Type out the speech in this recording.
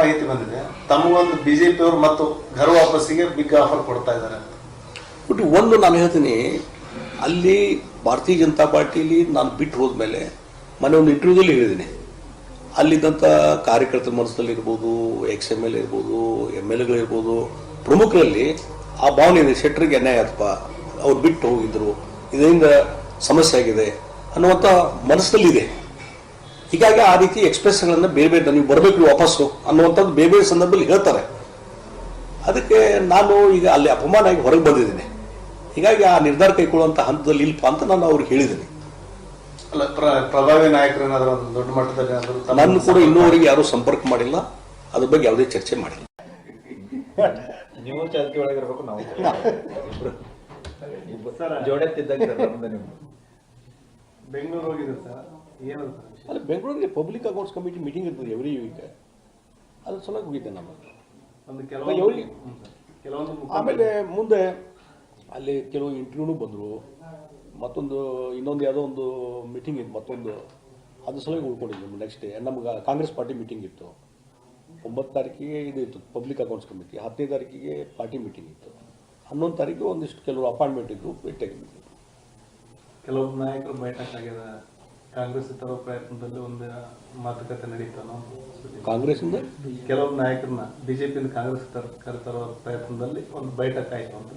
ಮಾಹಿತಿ ಬಂದಿದೆ. ತಮಗೊಂದು ಬಿಜೆಪಿ ಅವರು ಮತ್ತು ಘರ ವಾಪಸ್ಸಿಗೆ ಬಿಗ್ ಆಫರ್ ಕೊಡ್ತಾ ಇದ್ದಾರೆ ಬಟ್ ಒಂದು ನಾನು ಹೇಳ್ತೀನಿ, ಅಲ್ಲಿ ಭಾರತೀಯ ಜನತಾ ಪಾರ್ಟಿಲಿ ನಾನು ಬಿಟ್ಟು ಹೋದ್ಮೇಲೆ ಮೊನ್ನೆ ಒಂದು ಇಂಟರ್ವ್ಯೂದಲ್ಲಿ ಹೇಳಿದ್ದೀನಿ. ಅಲ್ಲಿದ್ದಂಥ ಕಾರ್ಯಕರ್ತರ ಮನಸ್ಸಲ್ಲಿ ಇರ್ಬೋದು, ಎಕ್ಸ್ ಎಂ ಎಲ್ ಇರ್ಬೋದು ಎಂ ಎಲ್ ಎಗಳಿರ್ಬೋದು ಪ್ರಮುಖರಲ್ಲಿ ಆ ಭಾವನೆ ಇದೆ, ಶೆಟ್ಟರಿಗೆ ಅನ್ಯಾಯ ಆತಪ್ಪ ಅವ್ರು ಬಿಟ್ಟು ಹೋಗಿದ್ರು, ಇದರಿಂದ ಸಮಸ್ಯೆ ಆಗಿದೆ ಅನ್ನುವಂಥ ಮನಸ್ಸಿನಲ್ಲಿದೆ ಹೀಗಾಗಿ ಆ ರೀತಿ ಎಕ್ಸ್ಪ್ರೆಸ್ಗಳನ್ನು ಬೇರೆ ಬೇರೆ ನೀವು ಬರಬೇಕು ವಾಪಸ್ಸು ಅನ್ನುವಂಥದ್ದು ಬೇರೆ ಬೇರೆ ಸಂದರ್ಭದಲ್ಲಿ ಹೇಳ್ತಾರೆ. ಅದಕ್ಕೆ ನಾನು ಈಗ ಅಲ್ಲಿ ಅಪಮಾನ ಆಗಿ ಹೊರಗೆ ಬಂದಿದ್ದೀನಿ. ಹೀಗಾಗಿ ಆ ನಿರ್ಧಾರ ಕೈಗೊಳ್ಳುವಂಥ ಹಂತದಲ್ಲಿ ಇಲ್ಪ ಅಂತ ನಾನು ಅವ್ರಿಗೆ ಹೇಳಿದ್ದೀನಿ. ಅಲ್ಲ ಪ್ರ- ಪ್ರಭಾವಿ ನಾಯಕರೇನಾದರೂ ದೊಡ್ಡ ಮಟ್ಟದಲ್ಲಿ ನನ್ನ ಕೂಡ ಇನ್ನೂವರೆಗೆ ಯಾರೂ ಸಂಪರ್ಕ ಮಾಡಿಲ್ಲ. ಅದ್ರ ಬಗ್ಗೆ ಯಾವುದೇ ಚರ್ಚೆ ಮಾಡಿಲ್ಲ. ನೀವು ಚಾಲ್ತಿ ಒಳಗಿರ್ಬೇಕು ನಾವು ಜೋಡೆತ್ತಿದ್ದಾಗ ಬೆಂಗಳೂರು ಹೋಗಿದ್ರು ಸರ್? ಅಲ್ಲಿ ಬೆಂಗಳೂರಿಗೆ ಪಬ್ಲಿಕ್ ಅಕೌಂಟ್ಸ್ ಕಮಿಟಿ ಮೀಟಿಂಗ್ ಇರ್ತದೆ ಎವ್ರಿ ವೀಕ್ ಅದ್ರ ಸಲುವಾಗಿ ಹೋಗಿದ್ದೆ ನಮ್ಮ ಆಮೇಲೆ ಮುಂದೆ ಅಲ್ಲಿ ಕೆಲವು ಇಂಟರ್ವ್ಯೂನು ಬಂದರು. ಮತ್ತೊಂದು ಇನ್ನೊಂದು ಯಾವುದೋ ಒಂದು ಮೀಟಿಂಗ್ ಇತ್ತು ಮತ್ತೊಂದು. ಅದ್ರ ಸಲುವಾಗಿ ಉಳ್ಕೊಂಡಿದ್ದೆ ನೆಕ್ಸ್ಟ್ ಡೇ ನಮ್ಗೆ ಕಾಂಗ್ರೆಸ್ ಪಾರ್ಟಿ ಮೀಟಿಂಗ್ ಇತ್ತು. ಒಂಬತ್ತು ತಾರೀಕಿಗೆ ಇದು ಇತ್ತು ಪಬ್ಲಿಕ್ ಅಕೌಂಟ್ಸ್ ಕಮಿಟಿ ಹತ್ತನೇ ತಾರೀಕಿಗೆ ಪಾರ್ಟಿ ಮೀಟಿಂಗ್ ಇತ್ತು. ಹನ್ನೊಂದು ತಾರೀಕು ಒಂದಿಷ್ಟು ಕೆಲವರು ಅಪಾಯಿಂಟ್ಮೆಂಟ್ ಇತ್ತು ಭೇಟಿಯಾಗಿದ್ದು ಕೆಲವೊಬ್ಬ ನಾಯಕರು ಆಗ್ಯದ ಕಾಂಗ್ರೆಸ್ ತರೋ ಪ್ರಯತ್ನದಲ್ಲಿ ಒಂದು ಮಾತುಕತೆ ನಡೀತಾನೋ ಕಾಂಗ್ರೆಸ್ಸಿಂದ? ಕೆಲವು ನಾಯಕರನ್ನ ಬಿಜೆಪಿಯಿಂದ ಕಾಂಗ್ರೆಸ್ ಕರೆತರೋ ಪ್ರಯತ್ನದಲ್ಲಿ ಒಂದು ಬೈಠಕ್ ಆಯ್ತು ಅಂತ.